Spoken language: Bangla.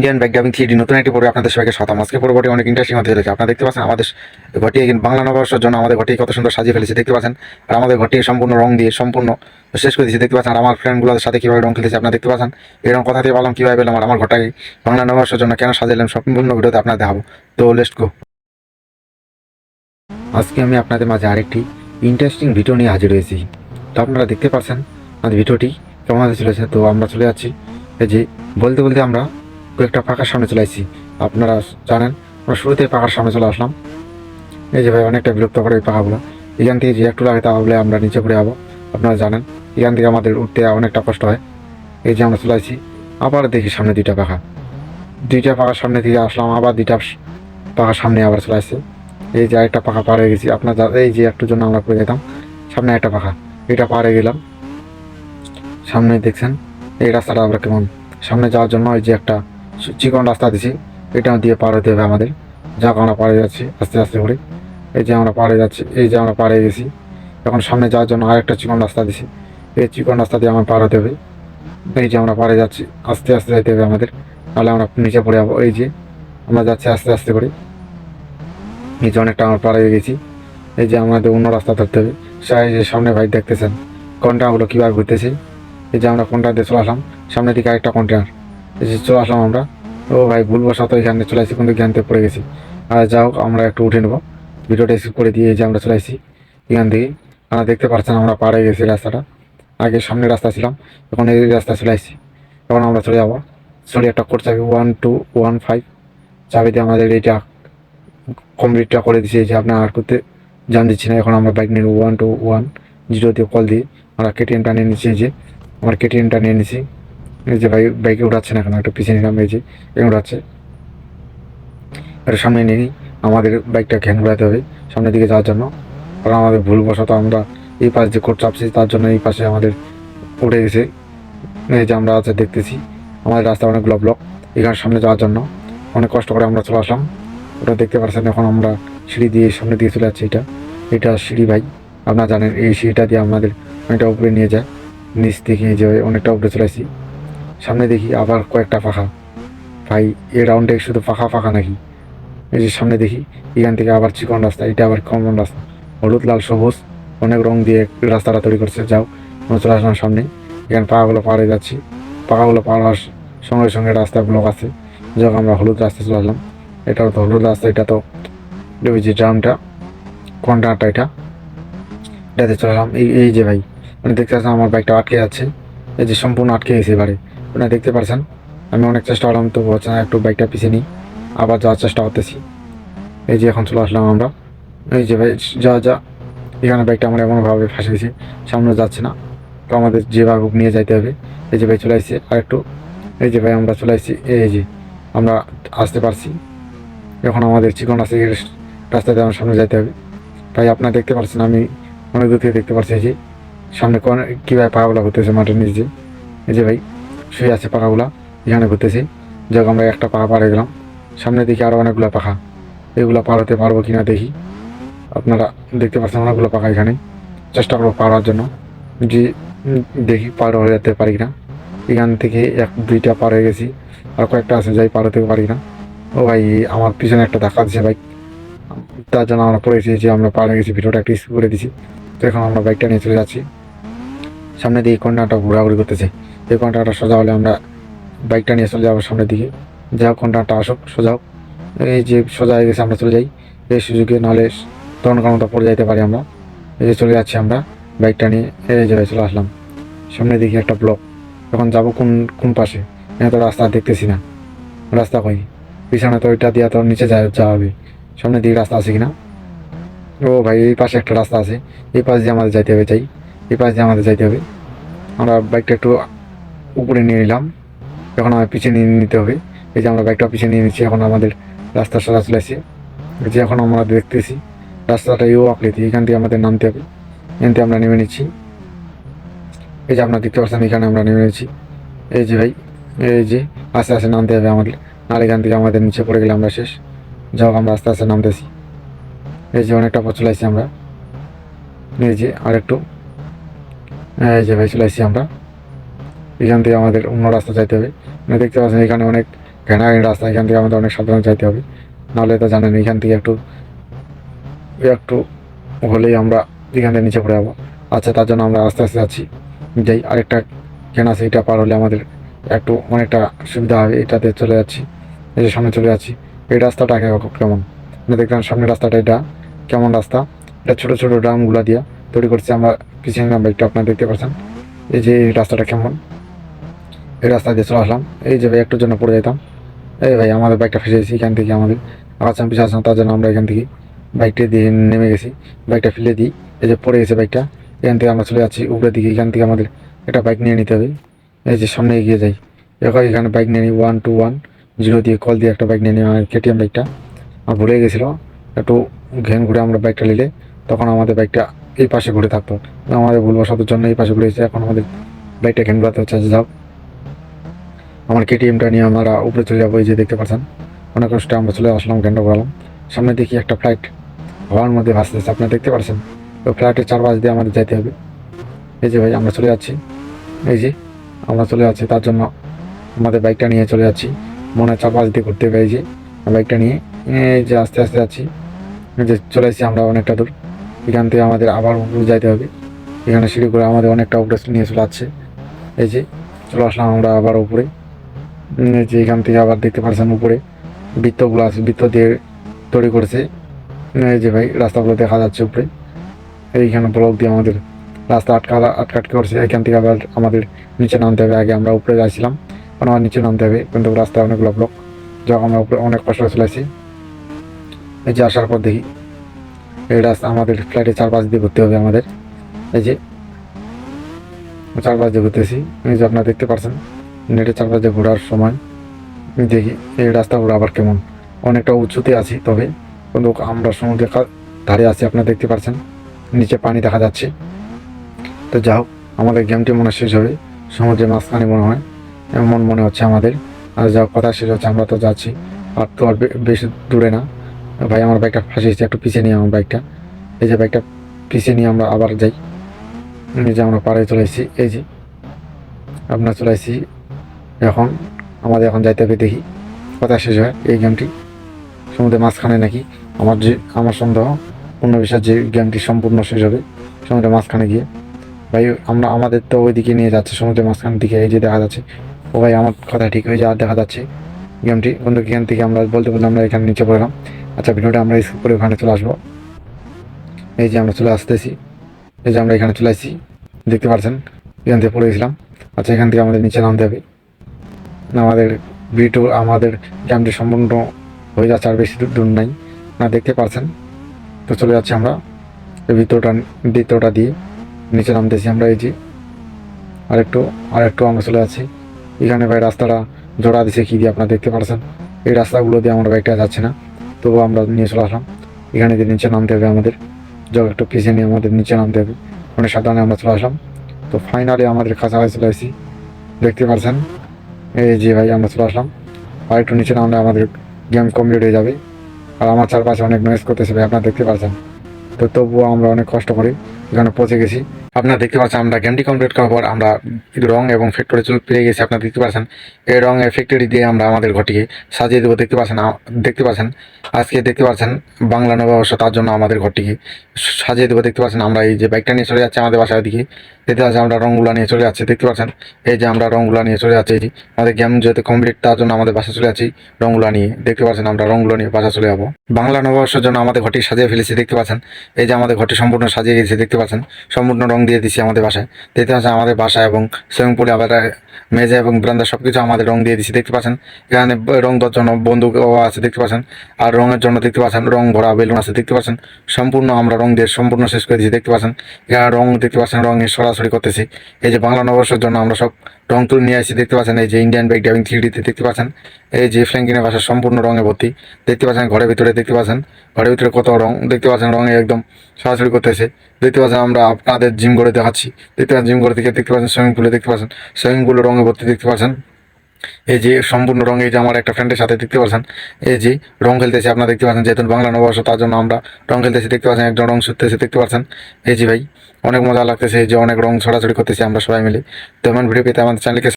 ইন্ডিয়ান ব্যাক ড্রাইভিং থ্রি নতুন একটি পড়বে আপনাদের সবাইকে শতাম আজকে পরবর্তী অনেক ইন্টারেস্টিং হতে চলেছে। আপনারা দেখতে পাচ্ছেন আমাদের ঘরটি বাংলা নববর্ষের জন্য আমাদের ঘরটি কত সুন্দর সাজিয়ে ফেলেছে, দেখতে পাচ্ছেন? আর আমাদের ঘরটি সম্পূর্ণ রং দিয়ে সম্পূর্ণ শেষ করে দিয়েছে, দেখতে পাচ্ছেন? আর আমার ফ্রেন্ডগুলোর সাথে কীভাবে রং খেলেছে আপনারা দেখতে পাচ্ছেন? এরকম কথা দিয়ে বললাম কীভাবে পেলাম? আর আমার ঘরটাকে বাংলা নববর্ষের জন্য কেন সাজালাম সম্পূর্ণ ভিডিওতে আপনাদের দেখাবো। তো লেস্ট গো আজকে আমি আপনাদের মাঝে আরেকটি ইন্টারেস্টিং ভিডিও নিয়ে হাজির হয়েছি। তো আপনারা দেখতে পাচ্ছেন, আমাদের ভিডিওটি কেমন চলেছে? তো আমরা চলে যাচ্ছি। এই যে বলতে বলতে আমরা কয়েকটা পাকার সামনে চলে আসছি। আপনারা জানেন, আমরা শুরুতে পাকার সামনে চলে আসলাম। এই যে ভাই, অনেকটা বিরক্ত করে এই পাখাগুলো। এখান থেকে যে একটু লাগে তাহলে আমরা নিচে পড়ে যাব আপনারা জানেন, এখান থেকে আমাদের উঠতে অনেকটা কষ্ট হয়। এই যে আমরা চলে আসছি, আবার দেখি সামনে দুইটা পাখা। দুইটা পাখার সামনে থেকে আসলাম, আবার দুইটা পাখার সামনে আবার চলে আসছে। এই যে একটা পাখা পার হয়ে গেছি। আপনার এই যে একটুর জন্য আমরা পড়ে যেতাম, সামনে একটা পাখা। এটা পার হয়ে গেলাম। সামনে দেখছেন, এই রাস্তাটা আমরা কেমন? সামনে যাওয়ার জন্য ওই যে একটা চিকন রাস্তা দিছি, এটা দিয়ে পার হতে হবে আমাদের। যাক আমরা পারে যাচ্ছি, আস্তে আস্তে করে। এই যে আমরা পারে যাচ্ছি, এই যে আমরা পারে গেছি। এখন সামনে যাওয়ার জন্য আরেকটা চিকন রাস্তা দিছি। এই চিকন রাস্তা দিয়ে আমার পার হতে হবে। এই যে আমরা পারে যাচ্ছি, আস্তে আস্তে যেতে হবে আমাদের। তাহলে আমরা নিচে পড়ে যাব। এই যে আমরা যাচ্ছি আস্তে আস্তে করে। এই যে অনেকটা আমরা পার গেছি। এই যে আমাদের অন্য রাস্তা ধরতে হবে। সেই যে সামনে ভাই দেখতেছেন কন্টেনারগুলো কীভাবে ঘুরতেছে। এই যে আমরা কন্টেনার দিয়ে চলে আসলাম। সামনের দিকে আরেকটা কন্টেনার যে চলে আসলাম আমরা। ও ভাই ভুলবশত এখানে চলে আসছি, কিন্তু জ্ঞানতে পড়ে গেছি। আর যা হোক, আমরা একটু উঠে নেব। ভিডিওটা স্কিপ করে দিয়ে যে আমরা চলে আসছি এখান থেকে। আপনারা দেখতে পাচ্ছেন, আমরা পাড়ে গেছি রাস্তাটা। আগে সামনে রাস্তা ছিলাম, এখন এই রাস্তা চলে আসছি। এখন আমরা চলে যাব। সরি একটা কোড চাবি ওয়ান টু ওয়ান ফাইভ চাবি দিয়ে আমাদের এইটা কমপ্লিটটা করে এই যে আপনার আর করতে জান দিচ্ছি না। এখন আমরা বাইক নিয়ে ওয়ান টু ওয়ান জিরো দিয়ে কল দিয়ে। আমরা কেটিএমটা নিয়ে নিচ্ছি যে। আমার কেটিএমটা নিয়ে নিছি এই যে বাইক বাইকে উঠাচ্ছে না কেন একটা পিছিয়ে নিলাম, এই যে এই উঠাচ্ছে এটা সামনে নিয়ে নিই আমাদের বাইকটা ঘ্যান ঘোরাতে হবে, সামনের দিকে যাওয়ার জন্য। কারণ আমাদের ভুলবশত আমরা এই পাশ যে কোট চাপছি, তার জন্য এই পাশে আমাদের উঠে গেছে। এই যে আমরা আছে দেখতেছি, আমাদের রাস্তা অনেকগুলো ব্লক এখানে সামনে যাওয়ার জন্য অনেক কষ্ট করে আমরা চলে আসলাম। ওটা দেখতে পাচ্ছেন, এখন আমরা সিঁড়ি দিয়ে সামনে দিয়ে চলে যাচ্ছি, এটা। এটা সিঁড়ি ভাই, আপনারা জানেন, এই সিঁড়িটা দিয়ে আমাদের অনেকটা উপরে নিয়ে যায়। নিচ থেকে যে অনেকটা উপরে চলে আসছি। সামনে দেখি আবার কয়েকটা পাখা ভাই, এই রাউন্ডে শুধু পাখা পাখা নাকি? এই যে সামনে দেখি, এখান থেকে আবার চিকন রাস্তা, এটা আবার কমন রাস্তা। হলুদ, লাল, সবুজ, অনেক রং দিয়ে রাস্তাটা তৈরি করছে, যাও, আমরা চলে আসলাম সামনে। এখানে পাখাগুলো পাড়ে যাচ্ছি। পাখাগুলো পার হওয়ার সঙ্গে সঙ্গে রাস্তা ব্লক আছে। যখন আমরা হলুদ রাস্তা চলে আসলাম। এটাও তো হলুদ রাস্তা, এটা তো ওই যে ড্রামটা কন্টেনারটা এটা। এটাতে চলে এলাম এই এই যে ভাই মানে দেখতে পাচ্ছেন আমার বাইকটা আটকে যাচ্ছে। এই যে সম্পূর্ণ আটকে গেছে এবারে। আপনারা দেখতে পাচ্ছেন আমি অনেক চেষ্টা করলাম, তো হচ্ছে না, একটু বাইকটা পিছিয়ে নিই। আবার যাওয়ার চেষ্টা করতেছি। এই যে এখন চলে আসলাম আমরা। এই যে ভাই, যা যা, এখানে বাইকটা আমরা এমনভাবে ফাঁসে গেছি সামনে যাচ্ছে না। তো আমাদের যেভাবে নিয়ে যাইতে হবে। এই যে ভাই চলে আসছে, আর একটু, এই যে ভাই আমরা চলে আসছি, এই যে আমরা আসতে পারছি। এখন আমাদের চিকন আছে রাস্তাতে আমার সামনে যাইতে হবে। ভাই, আপনারা দেখতে পাচ্ছেন আমি অনেক দূর থেকে দেখতে পাচ্ছি যে সামনে কোন কীভাবে পাখাগুলো ঘুরতেছে মাঠের নিচে। এই যে ভাই শুয়ে আছে পাখাগুলা, এখানে ঘুরতেছে। যখন আমরা একটা পাখা হয়ে গেলাম। সামনে দেখি আরও অনেকগুলো পাখা। এগুলো পার হতে পারব কি না দেখি। আপনারা দেখতে পাচ্ছেন অনেকগুলো পাখা এখানে। চেষ্টা করব পার হওয়ার জন্য। যে দেখি পার হয়ে যেতে পারি কিনা। এখান থেকে এক, দুইটা পার হয়ে গেছি। আর কয়েকটা আছে যাই পার হতে পারি না ও ভাই, আমার পিছনে একটা ধাক্কা দিচ্ছে বাইক তার জন্য আমরা পড়েছি যে আমরা পার হয়ে গেছি, ভিডিওটা একটু স্কিপ করে দিছি। তো এখন আমরা বাইকটা নিয়ে চলে যাচ্ছি। সামনে দিয়ে কন্যাটা ঘোরাঘুরি করতেছে। এই কন্যাটা সোজা হলে আমরা বাইকটা নিয়ে চলে যাব সামনের দিকে। যা হোক কন্যাটা আসুক, সোজা হোক। এই যে সোজা হয়ে গেছে, আমরা চলে যাই। এই সুযোগে নাহলে তখন কোনো পড়ে যাইতে পারি আমরা। এই যে চলে যাচ্ছি আমরা বাইকটা নিয়ে। এই জায়গায় চলে আসলাম। সামনের দিকে একটা ব্লক। এখন যাব কোন কোন পাশে? এখানে তো রাস্তা দেখতেছি না। রাস্তা কই? পিছনে তো ওইটা দিয়ে তো নিচে যাওয়া হবে। সামনের দিকে রাস্তা আছে কিনা? ও ভাই, এই পাশে একটা রাস্তা আছে। এই পাশ দিয়ে আমাদের যাইতে হবে চাই এই পাশ দিয়ে আমাদের যাইতে হবে। আমরা বাইকটা একটু উপরে নিয়ে নিলাম। এখন আমার পিছিয়ে নিয়ে নিতে হবে। এই যে আমরা বাইকটা পিছিয়ে নিয়ে নিচ্ছি, এখন আমাদের রাস্তা সোজা চলে আসছে যে এখন আমরা দেখতেছি, রাস্তাটা ইউ আকৃতি, এখান থেকে আমাদের নামতে হবে। এখান থেকে আমরা নেমে নিচ্ছি। এই যে আপনারা দেখতে পাচ্ছেন, এখানে আমরা নেমে নিচ্ছি। এই যে ভাই, এই যে আস্তে আস্তে নামতে হবে আমাদের। আর এখান থেকে আমাদের নিচে পড়ে গেলে আমরা শেষ। যাও, আমরা আস্তে আস্তে নামতেছি। এই যে অনেকটা পথ চলে আমরা। এই যে আরেকটু। এই যে ভাই, চলে আমরা। এখান থেকে আমাদের অন্য রাস্তা যাইতে হবে। মানে দেখতে পাচ্ছেন এখানে অনেক ঘেনাঘেনি রাস্তা, এখান থেকে আমাদের অনেক সাবধানে চাইতে হবে। নাহলে তো জানেন এখান থেকে একটু একটু হলেই আমরা এখান থেকে নিচে পড়ে যাব। আচ্ছা তার জন্য আমরা আস্তে আস্তে যাচ্ছি। যাই, আরেকটা কেন আছে, এটা পার হলে আমাদের একটু অনেকটা সুবিধা হবে। এটাতে চলে যাচ্ছি। এই যে সামনে চলে যাচ্ছি। এই রাস্তাটা কেমন? আপনি দেখলাম সামনের রাস্তাটা এটা। কেমন রাস্তা? এটা ছোটো ছোটো ড্রামগুলো দিয়া তৈরি করছে আমরা। পিছিয়ে নিলাম বাইকটা আপনারা দেখতে পাচ্ছেন। এই যে রাস্তাটা কেমন? এই রাস্তা দিয়ে চলে আসলাম। এই যে ভাই, একটুর জন্য পড়ে যেতাম এই ভাই, আমাদের বাইকটা ফেসে গেছি, এখান থেকে আমাদের আগাচ্ছাম পিছিয়ে আসলাম তার জন্য আমরা এখান থেকে বাইকটা দিয়ে নেমে গেছি। বাইকটা ফেলে দিই, এই যে পড়ে গেছে বাইকটা এখান থেকে আমরা চলে যাচ্ছি উপরের দিকে, এখান থেকে আমাদের একটা বাইক নিয়ে নিতে হবে। এই যে সামনে এগিয়ে যাই। এবার এখানে বাইক নিয়ে নিই ওয়ান টু ওয়ান জিরো দিয়ে কল দিয়ে একটা বাইক নিয়ে নিই আমার কেটিএম বাইকটা আমার ভুলে গেছিল, একটু ঘেন ঘুরে আমরা বাইকটা নিলে, তখন আমাদের বাইকটা এই পাশে ঘুরে থাকতো। আমাদের ভুলবশতের জন্য এই পাশে ঘুরেছে এখন আমাদের বাইকটা ঘেন ঘুরাতে হচ্ছে যাও। আমার কেটিএমটা নিয়ে আমরা উপরে চলে যাব, এই যে দেখতে পাচ্ছেন। অনেক কষ্টে আমরা চলে আসলাম ঘেন্টা ঘোরালাম সামনে দেখি একটা ফ্লাইট হওয়ার মধ্যে ভাসতেছে আপনারা দেখতে পাচ্ছেন? ওই ফ্লাইটের চারপাশ দিয়ে আমাদের যেতে হবে। এই যে ভাই, আমরা চলে যাচ্ছি। এই যে, আমরা চলে যাচ্ছি, তার জন্য আমাদের বাইকটা নিয়ে চলে যাচ্ছি। মনে হয় চারপাশ দিয়ে ঘুরতে হবে, এই যে বাইকটা নিয়ে। এই যে আস্তে আস্তে যাচ্ছি। যে চলে এসেছি আমরা অনেকটা দূর। এখান থেকে আমাদের আবার উপরে যাইতে হবে। এখানে সিঁড়ি করে আমাদের অনেকটা উপরে নিয়ে চলে যাচ্ছে। এই যে, চলে আসলাম আমরা আবার উপরে। যে এখান থেকে আবার দেখতে পাচ্ছেন উপরে, বৃত্তগুলো আছে, বৃত্ত দিয়ে তৈরি করেছে। এই যে ভাই, রাস্তাগুলো দেখা যাচ্ছে উপরে। এইখানে ব্লক দিয়ে আমাদের রাস্তা আটকা আটকাটকে করছে। এখান থেকে আবার আমাদের নিচে নামতে হবে। আগে আমরা উপরে যাচ্ছিলাম এখন আমার নিচে নামতে হবে। কিন্তু রাস্তায় অনেকগুলো ব্লক যখন আমরা উপরে অনেক কষ্ট চলে আসি এই যে আসার পর দেখি, এই রাস্তা আমাদের ফ্লাইটে চারপাশ দিয়ে ঘুরতে হবে আমাদের। এই যে, চারপাশ দিয়ে ঘুরতেছি এই যে আপনারা দেখতে পাচ্ছেন নেটে দিয়ে ঘোরার সময় দেখি এই রাস্তাগুলো আবার কেমন। অনেকটা উঁচুতে আছি, তবে কিন্তু আমরা সমুদ্রের ধারে আছি, আপনারা দেখতে পাচ্ছেন নিচে পানি দেখা যাচ্ছে। তো যা হোক, আমাদের গেমটি মনে শেষ হবে। সমুদ্রের মাঝখানে মনে হয়, এমন মনে হচ্ছে আমাদের। আর যা কথা শেষ হচ্ছে, আমরা তো যাচ্ছি। আর তো আর বেশি দূরে না। ভাই, আমার বাইকটা ফাঁসিয়েছে একটু পিছিয়ে নিয়ে আমার বাইকটা এই যে বাইকটা পিছিয়ে নিয়ে আমরা আবার যাই। এই যে আমরা পাড়ে চলে এসেছি, এই যে। আপনার চলে এসেছি এখন আমাদের এখন যাইতে হবে দেখি কথা শেষ হয় এই গেমটি সমুদ্রের মাঝখানে নাকি আমার যে আমার সন্দেহ পূর্ণ বিশ্বাস যে গেমটি সম্পূর্ণ শেষ হবে সমুদ্রের মাঝখানে গিয়ে। ভাই, আমরা আমাদের তো ওইদিকে নিয়ে যাচ্ছে, সমুদ্রের মাঝখানের দিকে এই যে দেখা যাচ্ছে। ও ভাই, আমার কথা ঠিক হয়ে যা দেখা যাচ্ছে গেমটি বন্ধু, এখান থেকে আমরা বলতে বলতে আমরা এখানে নিচে পড়লাম। আচ্ছা ভিডিওটা আমরা স্কিপ করে ওখানে চলে আসব। এই যে আমরা চলে আসতেছি। এই যে আমরা এখানে চলে আসছি। দেখতে পাচ্ছেন, এখান থেকে পড়ে গেছিলাম। আচ্ছা এখান থেকে আমাদের নিচে নামতে হবে। আমাদের ভিডিও, আমাদের গেমটি সম্পূর্ণ হয়ে যাচ্ছে, আর বেশি দূর নাই। না, দেখতে পাচ্ছেন তো চলে যাচ্ছি আমরা। ভিতরটা ভিতরটা দিয়ে নিচে নামতেছি আমরা এই যে। আরেকটু আরেকটু আমরা চলে যাচ্ছি। এখানে ভাই রাস্তাটা জোড়া দিছে, কি দিয়ে আপনারা দেখতে পাচ্ছেন এই রাস্তাগুলো দিয়ে আমরা বাইকটা যাচ্ছে না। তবুও আমরা নিয়ে চলে আসলাম। এখানে দিয়ে নিচে নামতে হবে আমাদের। যোগ একটু পিছিয়ে নিয়ে আমাদের নিচে নামতে হবে। মানে সাধারণে আমরা চলে আসলাম। তো ফাইনালি আমাদের কাছাকাছি চলে আসছি। দেখতে পাচ্ছেন এই যে ভাই, আমরা চলে আসলাম। আর একটু নিচে নামলে আমাদের গেম কমপ্লিট হয়ে যাবে। আর আমার চারপাশে অনেক নয়েজ করতেছে ভাই, আপনারা দেখতে পাচ্ছেন। তো তবুও আমরা অনেক কষ্ট করি। এখানে পৌঁছে গেছি। আপনারা দেখতে পাচ্ছেন, আমরা গেমটি কমপ্লিট করার পর আমরা রং এবং ফ্যাক্টরি চলে পেয়ে গেছি, আপনারা দেখতে পাচ্ছেন। এই রং ফ্যাক্টরি দিয়ে আমরা আমাদের ঘরটিকে সাজিয়ে দেবো, দেখতে পাচ্ছেন দেখতে পাচ্ছেন। আজকে দেখতে পাচ্ছেন, বাংলা নববর্ষ, তার জন্য আমাদের ঘরটিকে সাজিয়ে দেবো, দেখতে পাচ্ছেন, আমরা এই যে বাইকটা নিয়ে চলে যাচ্ছি আমাদের বাসার দিকে। দেখতে পাচ্ছেন, আমরা রংগুলা নিয়ে চলে যাচ্ছি, দেখতে পাচ্ছেন। এই যে আমরা রংগুলা নিয়ে চলে যাচ্ছি আমাদের গেম যেহেতু কমপ্লিট তার জন্য আমাদের বাসা চলে যাচ্ছি রংগুলা নিয়ে। দেখতে পাচ্ছেন, আমরা রংগুলো নিয়ে বাসা চলে যাব। বাংলা নববর্ষের জন্য আমাদের ঘরটি সাজিয়ে ফেলেছি, দেখতে পাচ্ছেন। এই যে আমাদের ঘরটি সম্পূর্ণ সাজিয়ে গেছে, দেখতে পাচ্ছেন, সম্পূর্ণ রং দিয়ে দিছি আমাদের বাসায়। দেখতে পাচ্ছেন আমাদের বাসা এবং সুইমিং পুলে আবার মেজা এবং ব্রান্দা সব কিছু আমাদের রং দিয়ে দিচ্ছি দেখতে পাচ্ছেন? এখানে রং দেওয়ার জন্য বন্ধু আছে, দেখতে পাচ্ছেন? আর রঙের জন্য দেখতে পাচ্ছেন, রং ভরা বেলুন আছে, দেখতে পাচ্ছেন? সম্পূর্ণ আমরা রং দিয়ে সম্পূর্ণ শেষ করে দিয়েছি দেখতে পাচ্ছেন? এখানে রং, দেখতে পাচ্ছেন, রঙে সরাসরি করতেছি। এই যে বাংলা নববর্ষের জন্য আমরা সব রং তুলে নিয়ে আসছি দেখতে পাচ্ছেন, এই যে ইন্ডিয়ান বাইক ড্রাইভিং থ্রি ডিতে দেখতে পাচ্ছেন, এই যে ফ্র্যাঙ্কিনের বাসা সম্পূর্ণ রঙে ভর্তি। দেখতে পাচ্ছেন ঘরের ভিতরে, দেখতে পাচ্ছেন, ঘরের ভিতরে কত রং, দেখতে পাচ্ছেন রঙে একদম সরাসরি করতেছে। দেখতে পাচ্ছেন আমরা আপনাদের জিম করে দেখাচ্ছি। দেখতে পাচ্ছেন জিম করে দেখে দেখতে পাচ্ছেন সুইমিং পুলে দেখতে পাচ্ছেন সুইমিং পুলে রঙে ভর্তি দেখতে পাচ্ছেন। এই যে সম্পূর্ণ রং এই যে আমার একটা ফ্রেন্ডের সাথে দেখতে পাচ্ছেন, এই যে রং খেলতেছে, আপনারা দেখতে পাচ্ছেন যেহেতু বাংলা নববর্ষ, তার জন্য আমরা রং খেলতেছি, দেখতে পাচ্ছেন একজন রং ছুটতেছে, দেখতে পাচ্ছেন। এই যে ভাই অনেক মজা লাগতেছে যে অনেক রং ছড়াছড়ি করতেছি আমরা সবাই মিলে। তো এমন ভিডিও পেতে আমাদের চ্যানেলকে